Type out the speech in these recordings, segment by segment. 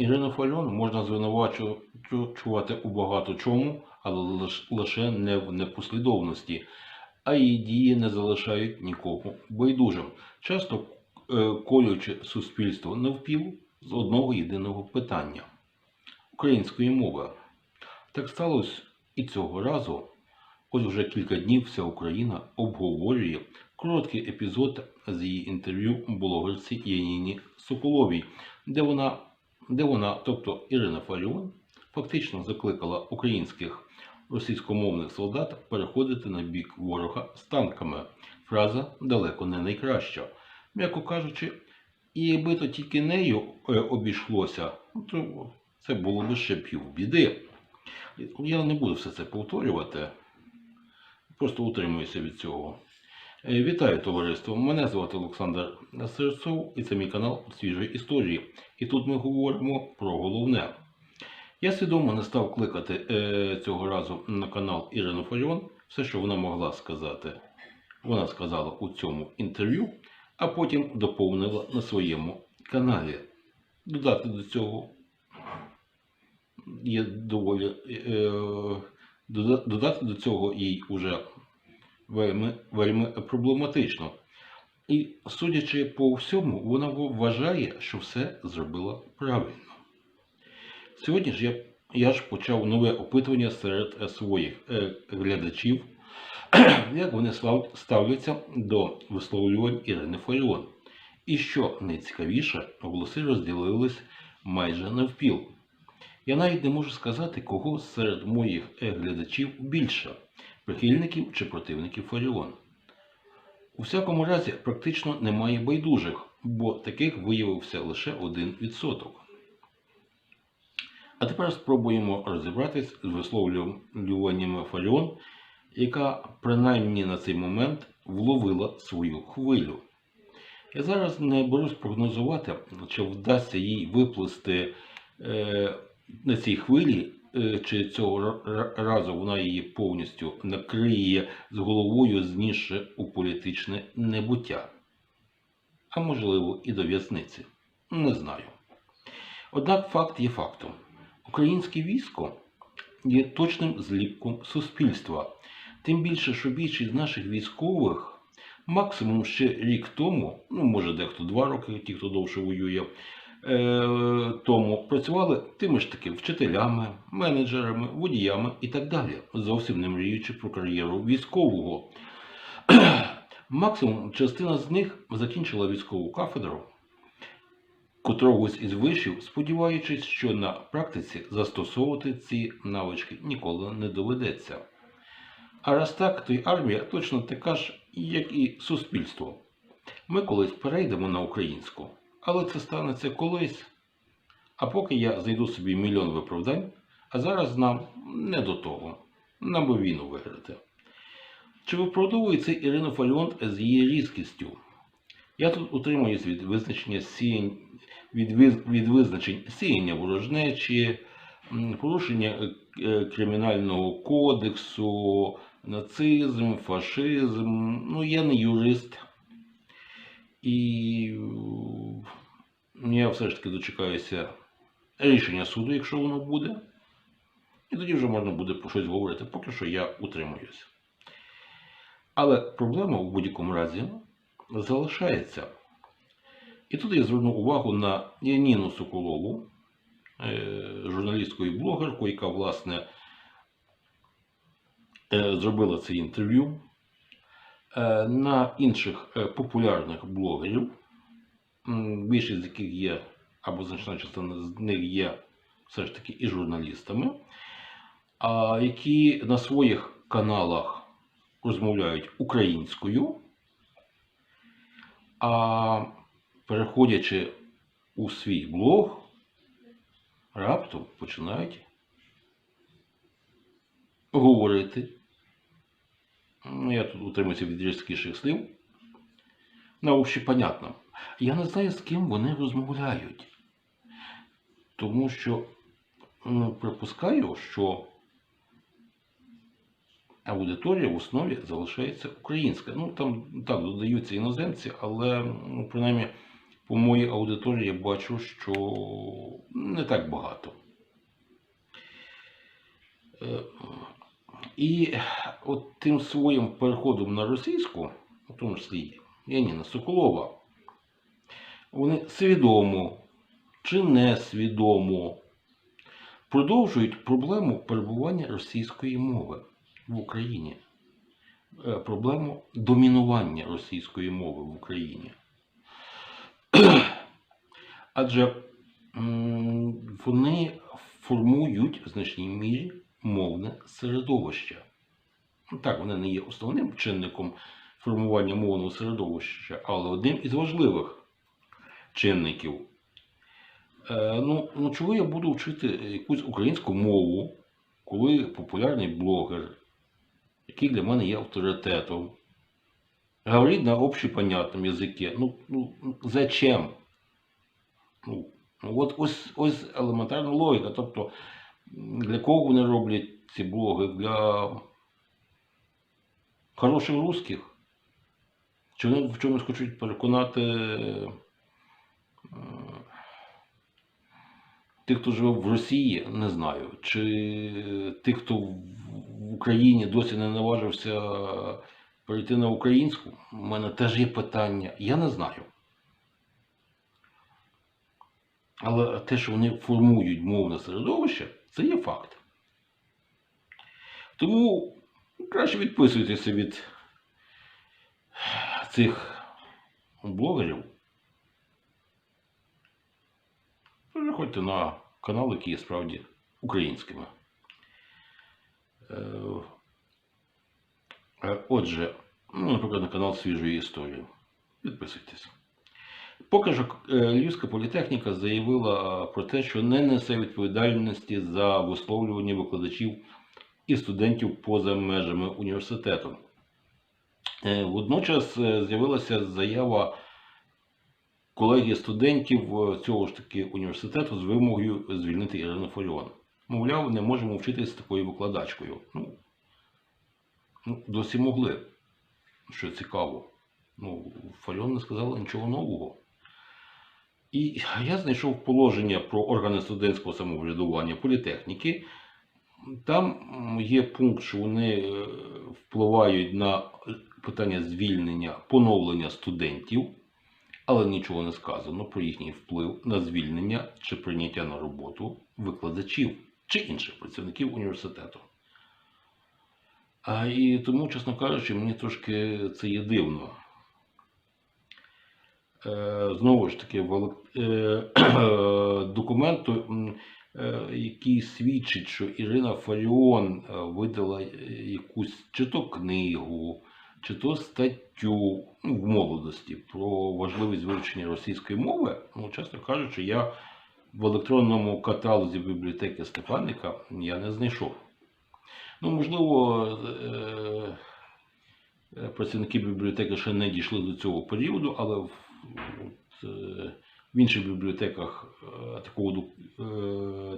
Ірину Фальон можна звинувачувати у багато чому, але лише не в непослідовності, а її дії не залишають нікого байдужим, часто е, колючи суспільство навпіл з одного єдиного питання української мови. Так сталося і цього разу. Ось вже кілька днів вся Україна обговорює короткий епізод з її інтерв'ю блогерці Яніні Соколовій, де вона, де вона, тобто Ірина Фаріон, фактично закликала українських російськомовних солдат переходити на бік ворога з танками. Фраза далеко не найкраща. М'яко кажучи, і якби то тільки нею е, обійшлося, то це було б ще півбіди. Я не буду все це повторювати, просто утримуюся від цього. Е, Вітаю товариство! Мене звати Олександр Серцов і це мій канал Свіжої історії. І тут ми говоримо про головне. Я свідомо не став кликати е, цього разу на канал Ірину Фаріон все, що вона могла сказати. Вона сказала у цьому інтерв'ю, а потім доповнила на своєму каналі. Додати до цього є доволі е, додати до цього їй уже вельми, вельми проблематично. І судячи по всьому, вона вважає, що все зробила правильно. Сьогодні ж я, я ж почав нове опитування серед своїх е, глядачів, як вони ставляться до висловлювань Ірини Фаріон. І що найцікавіше, голоси розділились майже навпіл. Я навіть не можу сказати, кого серед моїх е, глядачів більше прихильників чи противників Фаріон. У всякому разі, практично немає байдужих, бо таких виявився лише 1%. А тепер спробуємо розібратись з висловлюваннями Фаріон, яка принаймні на цей момент вловила свою хвилю. Я зараз не берусь прогнозувати, чи вдасться їй виплисти е, на цій хвилі, чи цього ра- ра- разу вона її повністю накриє з головою, знісши у політичне небуття. А можливо, і до в'язниці. Не знаю. Однак факт є фактом. Українське військо є точним зліпком суспільства. Тим більше, що більшість наших військових максимум ще рік тому, ну може дехто два роки, ті, хто довше воює, е, тому працювали тими ж таки вчителями, менеджерами, водіями і так далі, зовсім не мріючи про кар'єру військового. Максимум частина з них закінчила військову кафедру, котрогось із вишів, сподіваючись, що на практиці застосовувати ці навички ніколи не доведеться. А раз так, то й армія точно така ж, як і суспільство. Ми колись перейдемо на українську, але це станеться колись. А поки я знайду собі мільйон виправдань, а зараз нам не до того. Нам би війну виграти. Чи виправдовується Ірина Фаріон з її різкістю? Я тут утримуюсь від визначення сіянь, від, від визначень сіяння ворожнечі, порушення е, кримінального кодексу, нацизм, фашизм. Ну, я не юрист. І я все ж таки дочекаюся рішення суду, якщо воно буде. І тоді вже можна буде про щось говорити. Поки що я утримуюся. Але проблема в будь-якому разі залишається. І тут я зверну увагу на Яніну Соколову, е, журналістку і блогерку, яка, власне, е, зробила це інтерв'ю, е, на інших популярних блогерів, більшість з яких є, або значна частина з них є все ж таки і журналістами, які на своїх каналах розмовляють українською, а переходячи у свій блог, раптом починають говорити. Ну, я тут утримуюся від різкіших слів. На общі понятно. Я не знаю, з ким вони розмовляють. Тому що ну, припускаю, що аудиторія в основі залишається українська. Ну там так додаються іноземці, але ну, принаймні по моїй аудиторії я бачу, що не так багато. Е, І от тим своїм переходом на російську, в тому числі Яніна Соколова, вони свідомо чи несвідомо продовжують проблему перебування російської мови в Україні, Е, проблему домінування російської мови в Україні. Адже вони формують в значній мірі мовне середовище. Ну, Так, вони не є основним чинником формування мовного середовища, але одним із важливих чинників. Е, ну, ну, чого я буду вчити якусь українську мову, коли популярний блогер, який для мене є авторитетом, говорить на общепонятном языке. Ну, ну зачем? Ну, ну, от ось, ось елементарна логіка. Тобто, для кого вони роблять ці блоги? Для хороших русських? Чи вони в чомусь хочуть переконати тих, хто живе в Росії, не знаю. Чи тих, хто в в Україні досі не наважився перейти на українську? У мене теж є питання. Я не знаю. Але те, що вони формують мовне середовище, це є факт. Тому краще відписуйтеся від цих блогерів. Переходьте на канал, які є справді українськими. Е, Отже, ну, наприклад, на канал свіжої історії. Підписуйтесь. Поки що е, Львівська політехніка заявила про те, що не несе відповідальності за висловлювання викладачів і студентів поза межами університету. Е, Водночас з'явилася заява колегії студентів е, цього ж таки університету з вимогою звільнити Ірину Фаріон. Мовляв, не можемо вчитися з такою викладачкою. Ну, ну, досі могли, що цікаво. Ну, Фаріон не сказала нічого нового. І я знайшов положення про органи студентського самоврядування політехніки. Там є пункт, що вони е, впливають на питання звільнення, поновлення студентів, але нічого не сказано про їхній вплив на звільнення чи прийняття на роботу викладачів чи інших працівників університету. А, і тому, чесно кажучи, мені трошки це є дивно. Е, знову ж таки, в е, документу, е, який свідчить, що Ірина Фаріон е, видала якусь чи то книгу, чи то статтю ну, в молодості про важливість вивчення російської мови, ну, чесно кажучи, я в електронному каталозі бібліотеки Стефаника я не знайшов. Ну, можливо, е, е, працівники бібліотеки ще не дійшли до цього періоду, але в, от, е, в інших бібліотеках такого,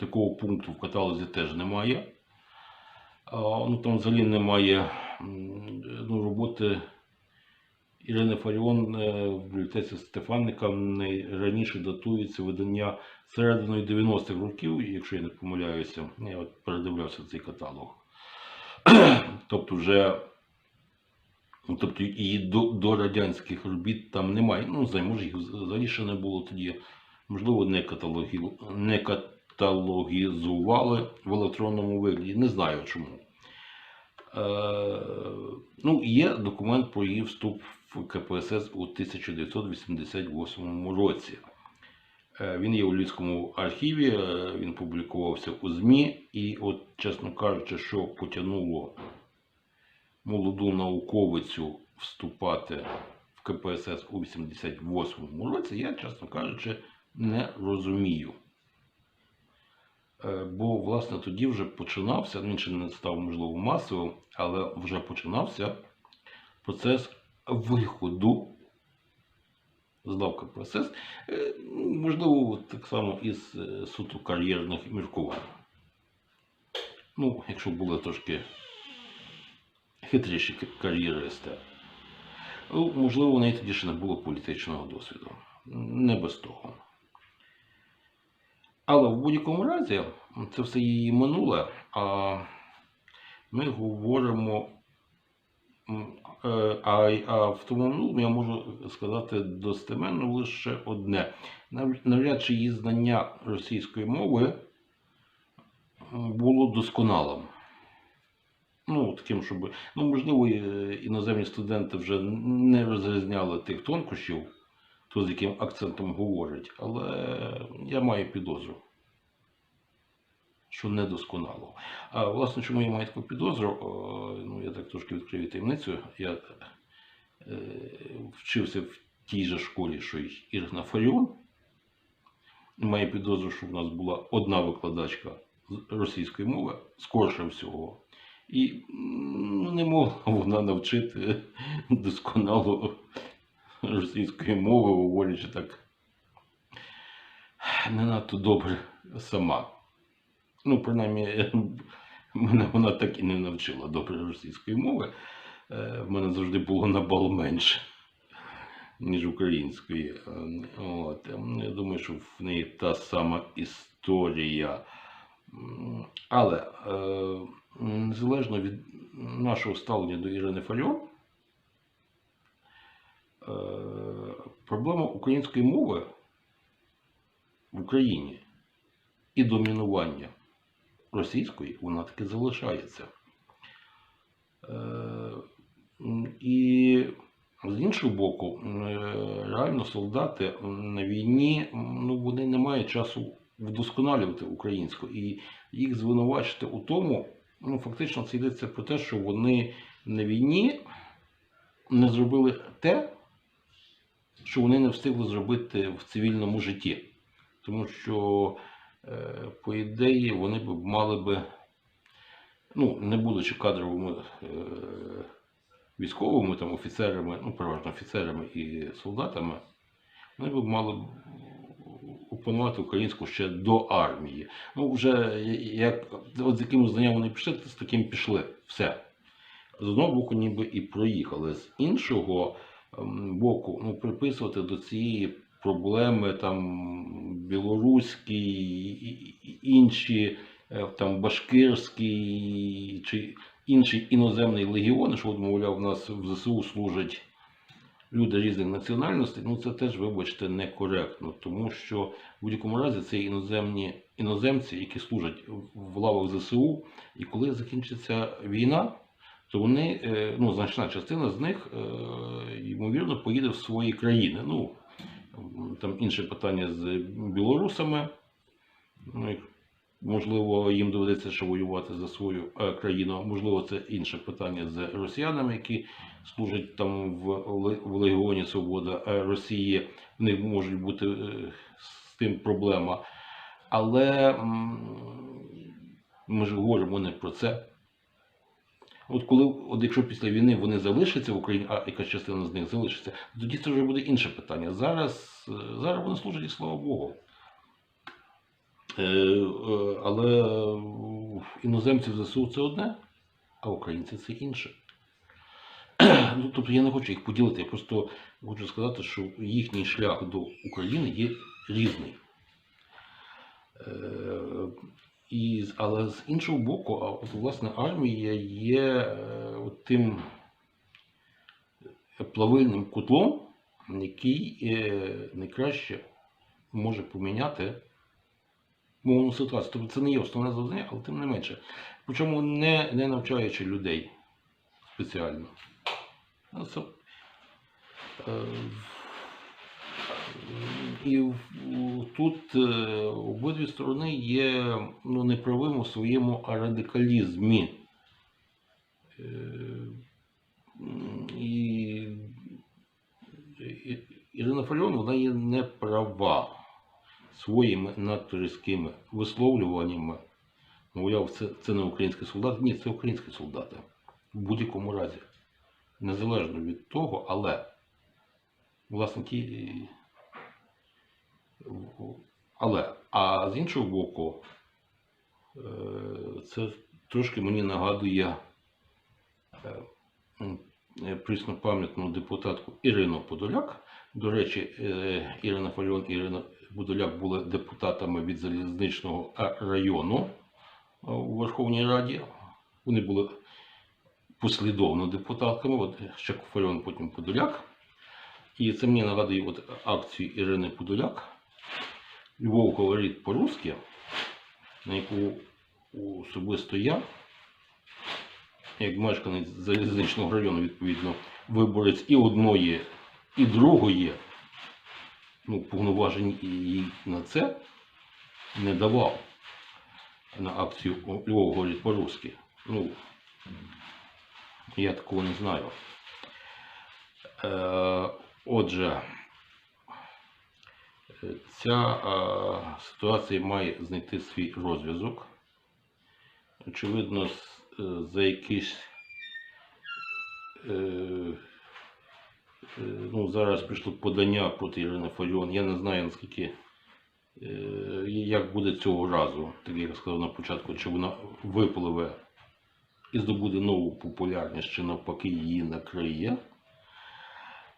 такого пункту в каталозі теж немає. Ну, там взагалі немає ну, роботи Ірини Фаріон е, в бібліотеці Стефаника найраніше датується видання серединою 90-х років, якщо я не помиляюся, я от передивлявся цей каталог. тобто вже ну, тобто і до, до радянських робіт там немає. Ну, не знаю, їх взагалі ще не було тоді. Можливо, не, каталогі, не каталогізували в електронному вигляді. Не знаю чому. Е, ну, є документ про її вступ в КПСС у 1988 році. Е, Він є у Львівському архіві, е, він публікувався у ЗМІ, і, от, чесно кажучи, що потягнуло молоду науковицю вступати в КПСС у 88 році, я, чесно кажучи, не розумію. Е, Бо, власне, тоді вже починався, він ще не став, можливо, масовим, але вже починався процес виходу з лав КПСС, е, ну, можливо, так само із е, суто кар'єрних міркувань. Ну, якщо були трошки хитріші кар'єристи. Ну, можливо, у неї тоді ще не було політичного досвіду. Не без того. Але в будь-якому разі, це все її минуле, а ми говоримо. е, А, а в тому минулому я можу сказати достеменно лише одне. Навряд чи її знання російської мови було досконалим. Ну, таким, щоб. Ну, можливо, е, іноземні студенти вже не розрізняли тих тонкощів, то з яким акцентом говорять, але я маю підозру, що недосконало. А власне, чому я маю таку підозру? Ну, я так трошки відкрию таємницю. Я е, вчився в тій же школі, що й Ірина Фаріон. Маю підозру, що в нас була одна викладачка російської мови, скорше всього. І ну, не могла вона навчити досконало російської мови, говорячи так не надто добре сама. Ну, принаймні, мене вона так і не навчила добре російської мови. Е, В мене завжди було на бал менше, ніж української. Е, От. ем, Я думаю, що в неї та сама історія. Але е, незалежно від нашого ставлення до Ірини Фаріон, проблема української мови в Україні і домінування російської, вона таки залишається. Е, І з іншого боку, е, реально солдати на війні ну, вони не мають часу вдосконалювати українську. І їх звинувачити у тому, ну, фактично це йдеться про те, що вони на війні не зробили те, що вони не встигли зробити в цивільному житті. Тому що, е, по ідеї, вони б мали би, ну, не будучи кадровими е, військовими там, офіцерами, ну, переважно офіцерами і солдатами, вони б мали б опанувати українську ще до армії. Ну, вже як, от з яким знанням вони пішли, з таким пішли. Все. З одного боку, ніби і проїхали. З іншого боку, ну, приписувати до цієї проблеми там білоруські інші е, там башкирські чи інші іноземні легіони, що, мовляв, в нас в ЗСУ служать люди різних національностей, ну це теж, вибачте, некоректно, тому що в будь-якому разі це іноземні іноземці, які служать в лавах ЗСУ, і коли закінчиться війна, то вони, е, ну, значна частина з них, е, ймовірно, поїде в свої країни. Ну, там інше питання з білорусами. Ну, можливо, їм доведеться ще воювати за свою е, країну. Можливо, це інше питання з росіянами, які служать там в, Ле- в Легіоні Свобода Росії. В них можуть бути з тим проблема. Але ми ж говоримо не про це. От коли, от якщо після війни вони залишаться в Україні, а якась частина з них залишиться, тоді це вже буде інше питання. Зараз, е, зараз вони служать і слава Богу. Е, е, але е, іноземці в ЗСУ це одне, а українці це інше. Ну, тобто я не хочу їх поділити, я просто хочу сказати, що їхній шлях до України є різний. Е, і, але з іншого боку, от, власне, армія є е, тим плавильним котлом, який е, найкраще може поміняти мовну ситуацію. Тобто це не є основне завдання, але тим не менше. Причому не, не навчаючи людей спеціально. Ну, це, е, і тут е, обидві сторони є ну, неправим у своєму радикалізмі. Е, І, Ірина Фаріон, вона є не права своїми надто різкими висловлюваннями. Мовляв, це, це не українські солдати. Ні, це українські солдати. В будь-якому разі. Незалежно від того, але власне ті. Але, а з іншого боку, е, це трошки мені нагадує е, е, преснопам'ятну депутатку Ірину Подоляк. До речі, Ірина Фаріон і Ірина Подоляк були депутатами від залізничного району у Верховній Раді. Вони були послідовно депутатками, от ще Фаріон, потім Подоляк. І це мені нагадує от акцію Ірини Подоляк. Львов говорить по-русски, на яку особисто я, як мешканець залізничного району, відповідно, виборець і одної, і другої, ну, повноважень їй на це не давав на акцію Львов говорить по-русски. Ну, я такого не знаю. Е, отже, ця е, ситуація має знайти свій розв'язок. Очевидно, е, за якийсь е, ну, зараз прийшло подання проти Ірини Фаріон. Я не знаю наскільки як буде цього разу, так як я сказав на початку, чи вона випливе і здобуде нову популярність, чи навпаки її накриє.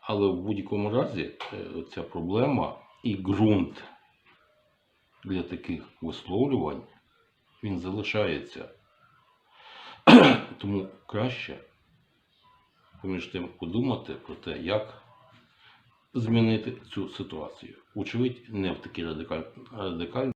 Але в будь-якому разі ця проблема і ґрунт для таких висловлювань він залишається. Тому краще поміж тим подумати про те, як змінити цю ситуацію. Очевидь, не в такій радикаль- радикальний.